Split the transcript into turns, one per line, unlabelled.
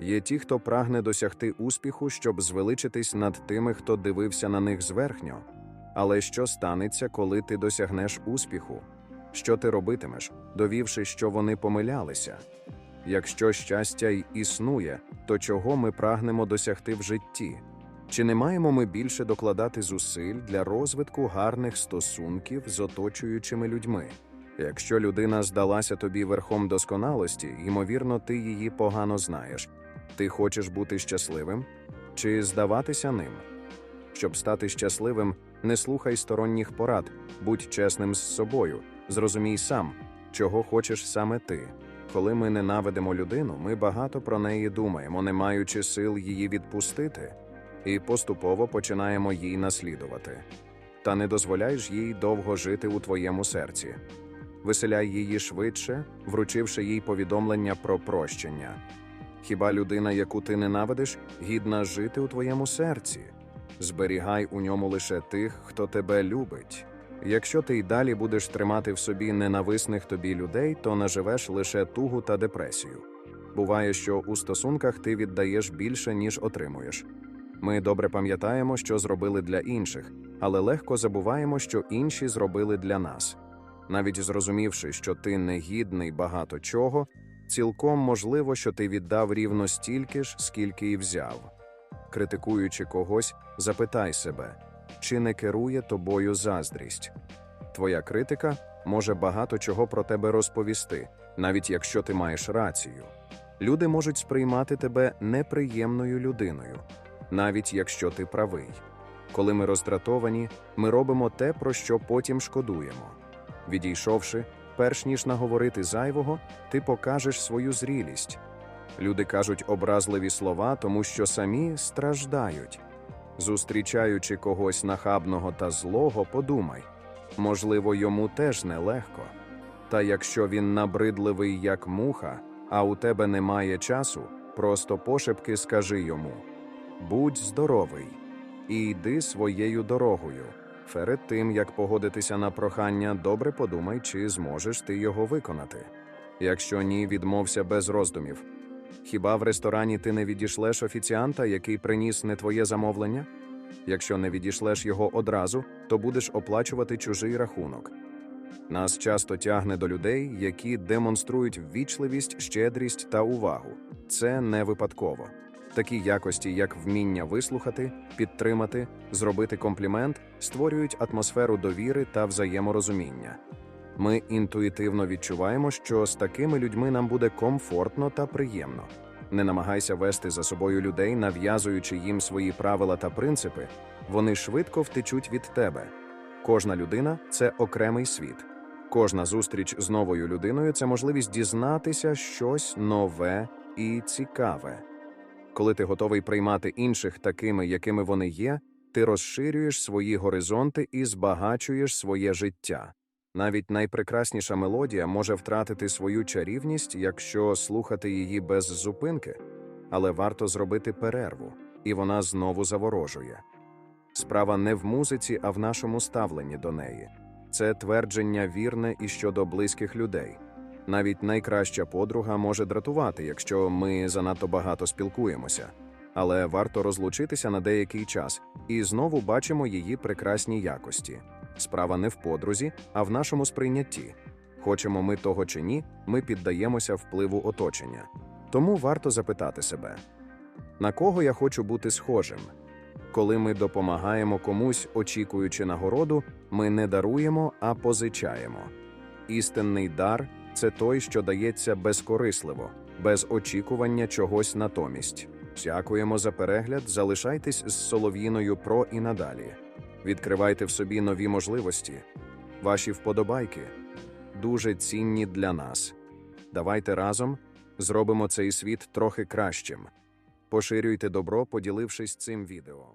Є ті, хто прагне досягти успіху, щоб звеличитись над тими, хто дивився на них зверхньо. Але що станеться, коли ти досягнеш успіху? Що ти робитимеш, довівши, що вони помилялися? Якщо щастя й існує, то чого ми прагнемо досягти в житті? Чи не маємо ми більше докладати зусиль для розвитку гарних стосунків з оточуючими людьми? Якщо людина здалася тобі верхом досконалості, ймовірно, ти її погано знаєш. Ти хочеш бути щасливим чи здаватися ним? Щоб стати щасливим, не слухай сторонніх порад, будь чесним з собою, зрозумій сам, чого хочеш саме ти. Коли ми ненавидимо людину, ми багато про неї думаємо, не маючи сил її відпустити, і поступово починаємо їй наслідувати. Та не дозволяєш їй довго жити у твоєму серці. Виселяй її швидше, вручивши їй повідомлення про прощення. Хіба людина, яку ти ненавидиш, гідна жити у твоєму серці? Зберігай у ньому лише тих, хто тебе любить. Якщо ти й далі будеш тримати в собі ненависних тобі людей, то наживеш лише тугу та депресію. Буває, що у стосунках ти віддаєш більше, ніж отримуєш. Ми добре пам'ятаємо, що зробили для інших, але легко забуваємо, що інші зробили для нас. Навіть зрозумівши, що ти негідний багато чого, цілком можливо, що ти віддав рівно стільки ж, скільки і взяв. Критикуючи когось, запитай себе, чи не керує тобою заздрість. Твоя критика може багато чого про тебе розповісти, навіть якщо ти маєш рацію. Люди можуть сприймати тебе неприємною людиною, навіть якщо ти правий. Коли ми роздратовані, ми робимо те, про що потім шкодуємо. Відійшовши, перш ніж наговорити зайвого, ти покажеш свою зрілість. Люди кажуть образливі слова, тому що самі страждають. Зустрічаючи когось нахабного та злого, подумай можливо, йому теж нелегко. Та якщо він набридливий, як муха, а у тебе немає часу, просто пошепки скажи йому будь здоровий і йди своєю дорогою. Перед тим як погодитися на прохання, добре подумай, чи зможеш ти його виконати. Якщо ні, відмовся без роздумів. Хіба в ресторані ти не відішлеш офіціанта, який приніс не твоє замовлення? Якщо не відішлеш його одразу, то будеш оплачувати чужий рахунок. Нас часто тягне до людей, які демонструють ввічливість, щедрість та увагу. Це не випадково. Такі якості, як вміння вислухати, підтримати, зробити комплімент, створюють атмосферу довіри та взаєморозуміння. Ми інтуїтивно відчуваємо, що з такими людьми нам буде комфортно та приємно. Не намагайся вести за собою людей, нав'язуючи їм свої правила та принципи, вони швидко втечуть від тебе. Кожна людина це окремий світ. Кожна зустріч з новою людиною це можливість дізнатися щось нове і цікаве. Коли ти готовий приймати інших такими, якими вони є, ти розширюєш свої горизонти і збагачуєш своє життя. Навіть найпрекрасніша мелодія може втратити свою чарівність, якщо слухати її без зупинки, але варто зробити перерву, і вона знову заворожує. Справа не в музиці, а в нашому ставленні до неї. Це твердження вірне і щодо близьких людей. Навіть найкраща подруга може дратувати, якщо ми занадто багато спілкуємося, але варто розлучитися на деякий час і знову бачимо її прекрасні якості. Справа не в подрузі, а в нашому сприйнятті. Хочемо ми того чи ні, ми піддаємося впливу оточення. Тому варто запитати себе, на кого я хочу бути схожим. Коли ми допомагаємо комусь, очікуючи нагороду, ми не даруємо, а позичаємо. Істинний дар це той, що дається безкорисливо, без очікування чогось натомість. Дякуємо за перегляд, залишайтесь з Солов'їною Про і надалі. Відкривайте в собі нові можливості. Ваші вподобайки дуже цінні для нас. Давайте разом зробимо цей світ трохи кращим. Поширюйте добро, поділившись цим відео.